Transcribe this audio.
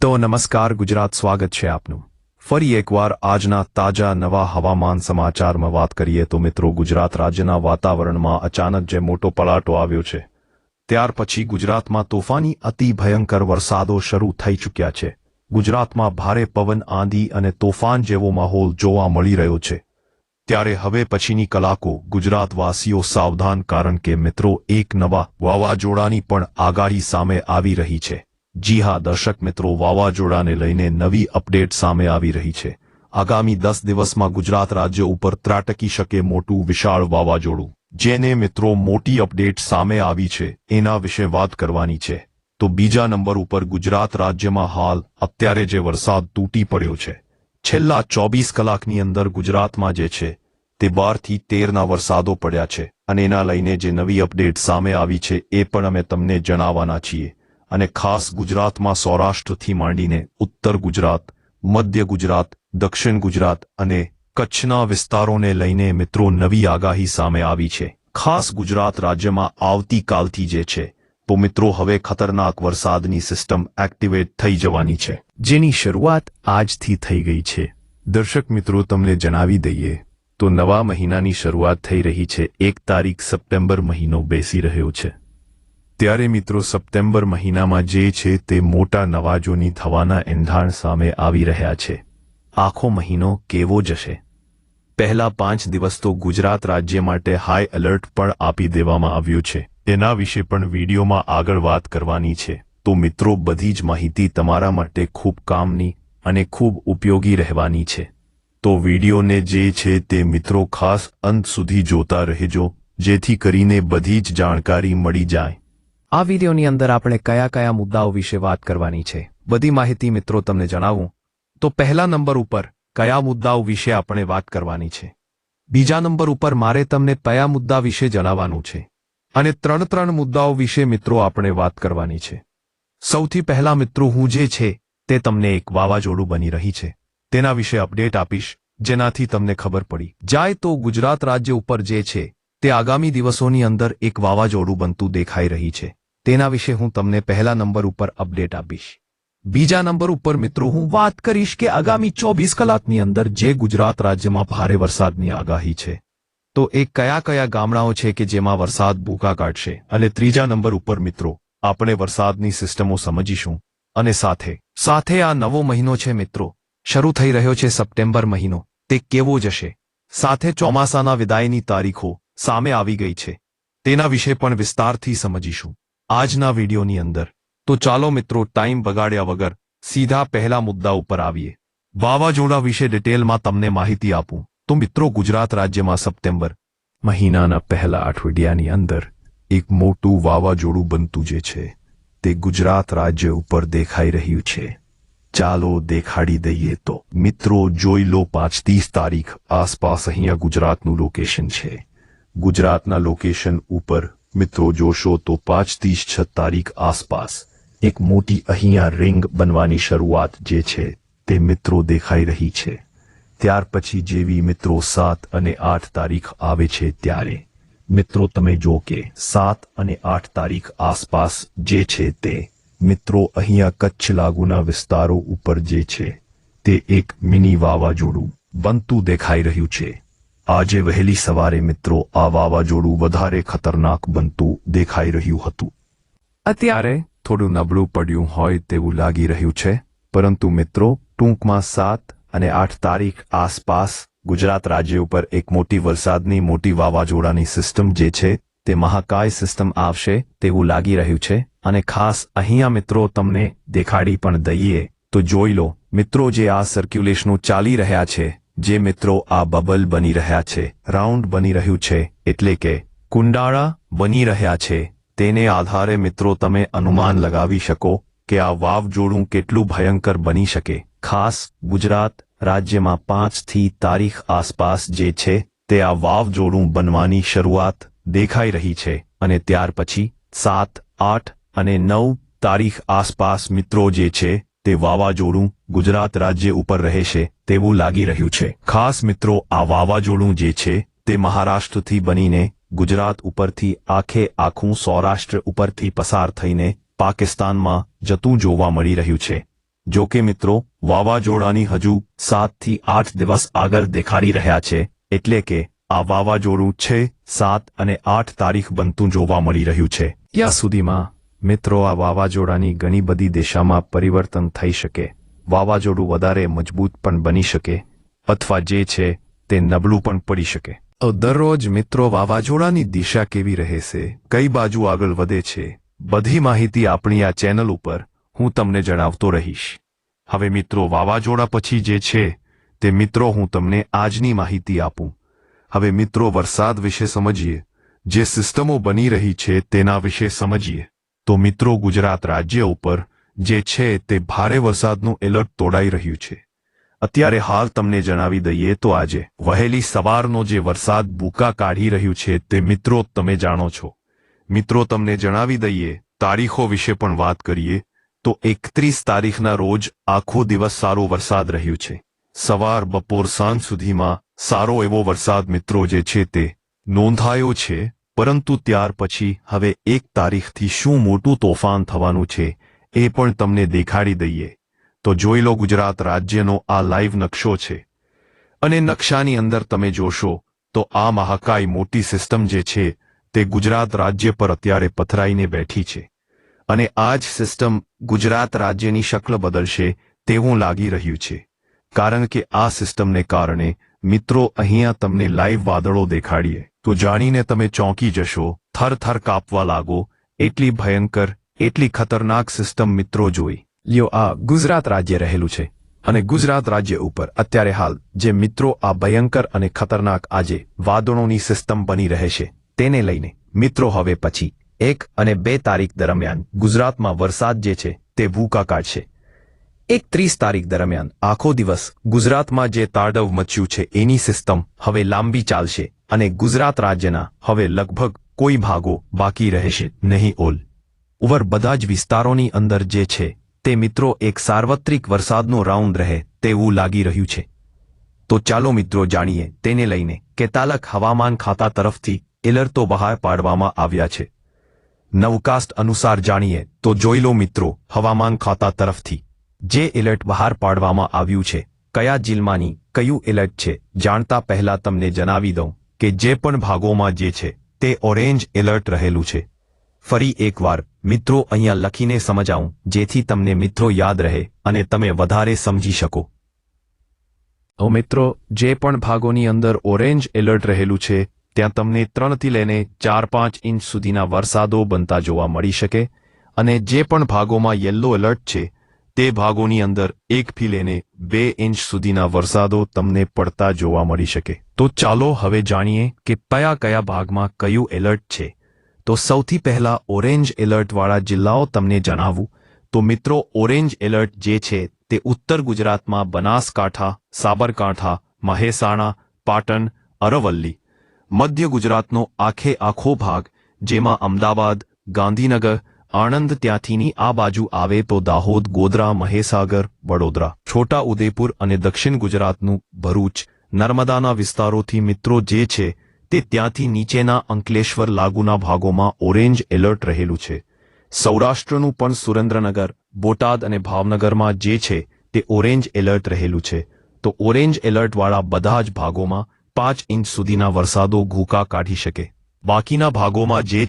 તો નમસ્કાર, ગુજરાત સ્વાગત છે આપનું. ફરી એકવાર આજના તાજા નવા હવામાન સમાચારમાં વાત કરીએ તો મિત્રો, ગુજરાત રાજ્યના વાતાવરણમાં અચાનક જે મોટો પલાટો આવ્યો છે, ત્યાર પછી ગુજરાતમાં તોફાની અતિ ભયંકર વરસાદો શરૂ થઈ ચૂક્યા છે. ગુજરાતમાં ભારે પવન, આંધી અને તોફાન જેવો માહોલ જોવા મળી રહ્યો છે. ત્યારે હવે પછીની કલાકો ગુજરાતવાસીઓ સાવધાન, કારણ કે મિત્રો, એક નવા વાવાઝોડાની પણ આગાહી સામે આવી રહી છે. જી હા દર્શક મિત્રો, વાવાઝોડાને લઈને નવી અપડેટ સામે આવી રહી છે. આગામી દસ દિવસમાં ગુજરાત રાજ્ય ઉપર ત્રાટકી શકે મોટું વિશાળ વાવાઝોડું. જેને મિત્રો મોટી અપડેટ સામે આવી છે, એના વિશે વાત કરવાની છે. તો બીજા નંબર ઉપર ગુજરાત રાજ્યમાં હાલ અત્યારે જે વરસાદ તૂટી પડ્યો છે, છેલ્લા ચોવીસ કલાકની અંદર ગુજરાતમાં જે છે, તે બારથી તેરના વરસાદો પડ્યા છે. અને એના લઈને જે નવી અપડેટ સામે આવી છે, એ પણ અમે તમને જણાવવાના છીએ. અને ખાસ ગુજરાતમાં સૌરાષ્ટ્રથી માંડીને ઉત્તર ગુજરાત, મધ્ય ગુજરાત, દક્ષિણ ગુજરાત અને કચ્છના વિસ્તારોને લઈને મિત્રો નવી આગાહી સામે આવી છે. ખાસ ગુજરાત રાજ્યમાં આવતીકાલથી જે છે, તો મિત્રો હવે ખતરનાક વરસાદની સિસ્ટમ એક્ટિવેટ થઈ જવાની છે. જેની શરૂઆત આજથી થઈ ગઈ છે. દર્શક મિત્રો, તમને જણાવી દઈએ, તો નવા મહિનાની શરૂઆત થઈ રહી છે. એક તારીખ સપ્ટેમ્બર મહિનો બેસી રહ્યો છે. ત્યારે મિત્રો સપ્ટેમ્બર મહિનામાં જે છે તે મોટા નવાજોની થવાના એંધાણ સામે આવી રહ્યા છે. આખો મહિનો કેવો જશે? પહેલા પાંચ દિવસ તો ગુજરાત રાજ્ય માટે હાઈ એલર્ટ પણ આપી દેવામાં આવ્યું છે. એના વિશે પણ વિડીયોમાં આગળ વાત કરવાની છે. તો મિત્રો બધી જ માહિતી તમારા માટે ખૂબ કામની અને ખૂબ ઉપયોગી રહેવાની છે. તો વિડીયોને જે છે તે મિત્રો ખાસ અંત સુધી જોતા રહેજો, જેથી કરીને બધી જ જાણકારી મળી જાય. આ વિડીયોની અંદર આપણે કયા કયા મુદ્દાઓ વિશે વાત કરવાની છે, બધી માહિતી મિત્રો તમને જણાવું. તો પહેલા નંબર ઉપર, કયા મુદ્દાઓ વિશે આપણે વાત કરવાની છે. બીજા નંબર ઉપર મારે તમને કયા મુદ્દા વિશે જણાવવાનું છે. અને ત્રણ ત્રણ મુદ્દાઓ વિશે મિત્રો આપણે વાત કરવાની છે. સૌથી પહેલા મિત્રો હું જે છે, તે તમને એક વાવાઝોડું બની રહી છે. તેના વિશે અપડેટ આપીશ, જેનાથી તમને ખબર પડી. જાય તો ગુજરાત રાજ્ય ઉપર જે છે, તે આગામી દિવસોની અંદર એક વાવાઝોડું બનતું દેખાઈ રહી છે. તેના વિશે હું તમને પહેલા નંબર ઉપર અપડેટ આપીશ. બીજા નંબર ઉપર મિત્રો હું વાત કરીશ કે આગામી ચોવીસ કલાકની અંદર જે ગુજરાત રાજ્યમાં ભારે વરસાદની આગાહી છે, તો એ કયા કયા ગામડાઓ છે કે જેમાં વરસાદ ભૂકા કાઢશે? અને ત્રીજા નંબર ઉપર મિત્રો, આપણે વરસાદની સિસ્ટમો સમજીશું. અને સાથે સાથે આ નવો મહિનો છે મિત્રો, શરૂ થઈ રહ્યો છે સપ્ટેમ્બર મહિનો, તે કેવો જશે સાથે ચોમાસાના વિદાયની તારીખો સામે આવી ગઈ છે, તેના વિશે પણ વિસ્તારથી સમજીશું. આજના વિડીયોની અંદર, તો ચાલો મિત્રો ટાઈમ બગાડ્યા વગર સીધા પહેલા મુદ્દા ઉપર આવીએ. વાવાઝોડા વિશે ડિટેલમાં તમને માહિતી આપું. તો મિત્રો ગુજરાત રાજ્યમાં સપ્ટેમ્બર મહિનાના પહેલા અઠવાડિયાની અંદર એક મોટું વાવાઝોડું બનતું જે છે, તે ગુજરાત રાજ્ય ઉપર દેખાઈ રહ્યું છે. ચાલો દેખાડી દઈએ તો. મિત્રો જોઈ લો પાંચ ત્રીસ તારીખ આસપાસ અહીંયા ગુજરાતનું લોકેશન છે. ગુજરાતના લોકેશન ઉપર મિત્રો, જોશો તો પાંચ ત્રીસ છ તારીખ આસપાસ એક મોટી અહીંયા રિંગ બનવાની શરૂઆત જે છે તે મિત્રો દેખાઈ રહી છે. ત્યાર પછી જેવી મિત્રો સાત અને આઠ તારીખ આવે છે ત્યારે. મિત્રો, તમે જો કે સાત અને આઠ તારીખ આસપાસ જે છે તે મિત્રો અહીંયા કચ્છ લાગુના વિસ્તારો ઉપર જે છે તે એક મિની વાવાઝોડું બનતું દેખાઈ રહ્યું છે. આજે વહેલી સવારે મિત્રો આ વાવાઝોડું વધારે ખતરનાક બનતું દેખાઈ રહ્યું હતું. અત્યારે થોડું નબળું પડ્યું હોય તેવું લાગી રહ્યું છે, પરંતુ મિત્રો, ટૂંકમાં સાત અને આઠ તારીખ આસપાસ ગુજરાત રાજ્ય ઉપર એક મોટી વરસાદની મોટી વાવાઝોડાની સિસ્ટમ જે છે, તે મહાકાય સિસ્ટમ આવશે તેવું લાગી રહ્યું છે, અને ખાસ અહીંયા મિત્રો તમને દેખાડી પણ દઈએ. તો જોઈ લો, મિત્રો જે આ સર્ક્યુલેશનો ચાલી રહ્યા છે જે મિત્રો આ બબલ બની રહ્યા છે, રાઉન્ડ બની રહ્યું છે, એટલે કે કુંડાળા બની રહ્યા છે, તેને આધારે મિત્રો તમે અનુમાન લગાવી શકો કે આ વાવજોડું કેટલું ભયંકર બની શકે. ખાસ ગુજરાત રાજ્યમાં પાંચથી તારીખ આસપાસ જે છે, તે આ વાવજોડું બનવાની શરૂઆત દેખાઈ રહી છે, અને ત્યાર પછી સાત, આઠ અને નવ તારીખ આસપાસ મિત્રો જે છે તે વાવાઝોડું ગુજરાત રાજ્ય ઉપર રહેશે તેવું લાગી રહ્યું છે. ખાસ મિત્રો, આ વાવાઝોડું જે છે તે મહારાષ્ટ્રથી બનીને ગુજરાત ઉપરથી આખે આખું સૌરાષ્ટ્ર ઉપરથી પસાર થઈને પાકિસ્તાનમાં જતું જોવા મળી રહ્યું છે. જો કે મિત્રો, વાવાઝોડાની હજુ સાતથી આઠ દિવસ આગળ દેખાડી રહ્યા છે, એટલે કે આ વાવાઝોડું છે સાત અને આઠ તારીખ બનતું જોવા મળી રહ્યું છે. ત્યાં સુધીમાં મિત્રો, આ વાવાઝોડાની ઘણી બધી દિશામાં પરિવર્તન થઈ શકે. વાવાઝોડું વધારે મજબૂત પણ બની શકે, અથવા જે છે, તે નબળું પણ પડી શકે. દરરોજ, મિત્રો, વાવાઝોડાની દિશા કેવી રહેશે? કઈ બાજુ આગળ વધે છે? બધી માહિતી આપણી આ ચેનલ ઉપર હું તમને જણાવતો રહીશ. હવે, મિત્રો, વાવાઝોડા પછી જે છે, તે, મિત્રો, હું તમને આજની માહિતી આપું. હવે, મિત્રો, વરસાદ વિશે સમજીએ. જે સિસ્ટમો બની રહી છે, તેના વિશે સમજીએ. તો મિત્રો ગુજરાત રાજ્ય ઉપર જે છે તે ભારે વરસાદનું એલર્ટ તોડાઈ રહ્યું છે. અત્યારે હાલ તમને જણાવી દઈએ તો આજે વહેલી સવારનો જે વરસાદ બુકા કાઢી રહ્યું છે તે મિત્રો તમે જાણો છો. મિત્રો તમને જણાવી દઈએ, તારીખો વિશે પણ વાત કરીએ, તો એકત્રીસ તારીખના રોજ આખો દિવસ સારો વરસાદ રહ્યું છે. સવાર, બપોર, સાંજ સુધીમાં સારો એવો વરસાદ મિત્રો જે છે તે નોંધાયો છે. પરંતુ ત્યાર પછી હવે એક તારીખથી શું મોટું તોફાન થવાનું છે, એ પણ તમને દેખાડી દઈએ. તો જોઈ લો ગુજરાત રાજ્યનો આ લાઈવ નકશો છે. અને નકશાની અંદર તમે જોશો, તો આ મહાકાય મોટી સિસ્ટમ જે છે, તે ગુજરાત રાજ્ય પર અત્યારે પથરાઈને બેઠી છે. અને આ જ સિસ્ટમ ગુજરાત રાજ્યની શક્લ બદલશે તેવું લાગી રહ્યું છે. કારણ કે આ સિસ્ટમને કારણે મિત્રો, અહીંયા તમને લાઈવ વાદળો દેખાડીએ. તો જાણીને તમે ચોંકી જશો, થર થર કાપવા લાગો, એટલી ભયંકર, એટલી ખતરનાક સિસ્ટમ મિત્રો જોઈ. લ્યો, આ ગુજરાત રાજ્ય રહેલું છે. અને ગુજરાત રાજ્ય ઉપર અત્યારે હાલ જે મિત્રો આ ભયંકર અને ખતરનાક આજે વાદળોની સિસ્ટમ બની રહેશે તેને લઈને મિત્રો હવે પછી એક અને બે તારીખ દરમિયાન ગુજરાતમાં વરસાદ જે છે તે ભૂકા કાઢશે. એક ત્રીસ તારીખ દરમિયાન આખો દિવસ ગુજરાતમાં જે તાડવ મચ્યું છે એની સિસ્ટમ હવે લાંબી ચાલશે. અને ગુજરાત રાજ્યના હવે લગભગ કોઈ ભાગો બાકી રહેશે નહીં ઓલ. ઉવર બધા જ વિસ્તારોની અંદર જે છે, તે મિત્રો એક સાર્વત્રિક વરસાદનો રાઉન્ડ રહે તેવું લાગી રહ્યું છે. તો ચાલો મિત્રો જાણીએ તેને લઈને કે તાલક હવામાન ખાતા તરફથી એલર્ટો બહાર પાડવામાં આવ્યા છે. નવકાસ્ટ અનુસાર જાણીએ તો જોઈ લો મિત્રો હવામાન ખાતા તરફથી જે એલર્ટ બહાર પાડવામાં આવ્યું છે, કયા જિલ્લાની કયું એલર્ટ છે, જાણતા પહેલા તમને જણાવી દઉં. કે જે પણ ભાગોમાં જે છે, તે ઓરેન્જ એલર્ટ રહેલું છે. ફરી એકવાર, મિત્રો, અહીંયા લખીને સમજાવું, જેથી તમને મિત્રો યાદ રહે અને તમે વધારે સમજી શકો. તો મિત્રો, જે પણ ભાગોની અંદર ઓરેન્જ એલર્ટ રહેલું છે, ત્યાં તમને ત્રણથી લઈને ચાર પાંચ ઇંચ સુધીના વરસાદો બનતા જોવા મળી શકે, અને જે પણ ભાગોમાં યલો એલર્ટ છે તે ભાગોની અંદર એકથી લઈને બે ઇંચ સુધીના વરસાદો તમને પડતા જોવા મળી શકે. તો ચાલો હવે જાણીએ કે કયા કયા ભાગમાં કયું એલર્ટ છે. તો સૌથી પહેલા ઓરેન્જ એલર્ટવાળા જિલ્લાઓ તમને જણાવું. તો મિત્રો, ઓરેન્જ એલર્ટ જે છે તે ઉત્તર ગુજરાતમાં બનાસકાંઠા, સાબરકાંઠા, મહેસાણા, પાટણ, અરવલ્લી, મધ્ય ગુજરાતનો આખે આખો ભાગ, જેમાં અમદાવાદ, ગાંધીનગર આણંદ ત્યાંથીની આ બાજુ આવે તો દાહોદ, ગોધરા, મહેસાગર, વડોદરા છોટા ઉદેપુર અને દક્ષિણ ગુજરાતનું ભરૂચ, નર્મદાના વિસ્તારોથી મિત્રો જે છે તે ત્યાંથી નીચેના અંકલેશ્વર લાગુના ભાગોમાં ઓરેન્જ એલર્ટ રહેલું છે. સૌરાષ્ટ્રનું પણ સુરેન્દ્રનગર, બોટાદ અને ભાવનગરમાં જે છે તે ઓરેન્જ એલર્ટ રહેલું છે. તો ઓરેન્જ એલર્ટવાળા બધા જ ભાગોમાં પાંચ ઇંચ સુધીના વરસાદો ઘૂકા કાઢી શકે. બાકીના ભાગોમાં જે